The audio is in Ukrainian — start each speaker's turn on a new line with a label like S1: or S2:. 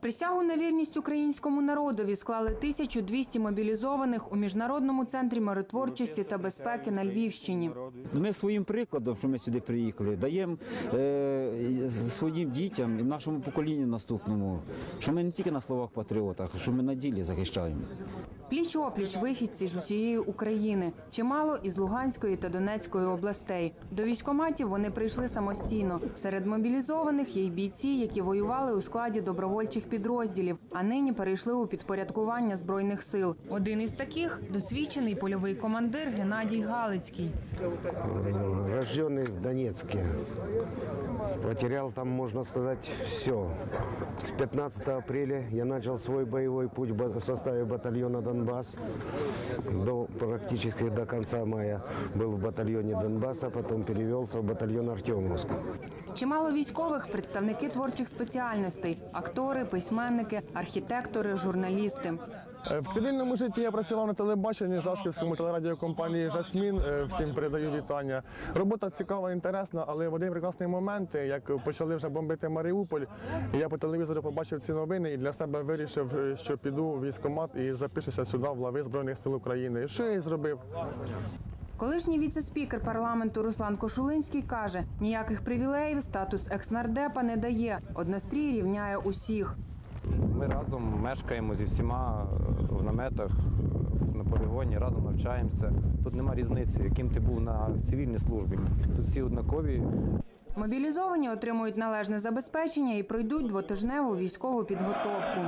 S1: Присягу на вірність українському народові склали 1200 мобілізованих у міжнародному центрі миротворчості та безпеки на Львівщині.
S2: Ми своїм прикладом, що ми сюди приїхали, даємо е, своїм дітям і нашому поколінню наступному, що ми не тільки на словах патріотах, що ми на ділі захищаємо.
S1: Пліч опліч вихідці з усієї України, чимало із Луганської та Донецької областей. До військоматів вони прийшли самостійно. Серед мобілізованих є й бійці, які воювали у складі добровольчих підрозділів, а нині перейшли у підпорядкування збройних сил. Один із таких досвідчений польовий командир Геннадій Галицький.
S3: рожденный в Донецке. Потерял там, можно сказать, все. С 15 апреля я начал свой боевой путь в составе батальона «Донбасс». До, практически до конца мая был в батальоне «Донбасса», потом перевелся в батальон «Артемовск».
S1: Чимало військових представники творчих спеціальностей: актори, письменники, архітектори, журналісти.
S4: Е, В цивільному житті я працював на телебаченні Жашківському телерадіокомпанії Жасмін. Е, Всім передаю вітання. Робота цікава, інтересна, але в один прекрасний момент, як почали вже бомбити Маріуполь, я по телевізору побачив ці новини і для себе вирішив, е, що піду в військкомат і запишуся сюди в лави Збройних сил України. Що я і зробив?
S1: Колишній віце-спікер парламенту Руслан Кошулинський каже: ніяких привілеїв статус екснардепа не дає. Однострій рівняє усіх.
S5: Ми разом мешкаємо зі всіма е, в наметах, на полігоні, разом навчаємося. Тут нема різниці, яким ти був на цивільній службі. Тут всі однакові.
S1: Мобілізовані отримують належне забезпечення і пройдуть двотижневу військову підготовку.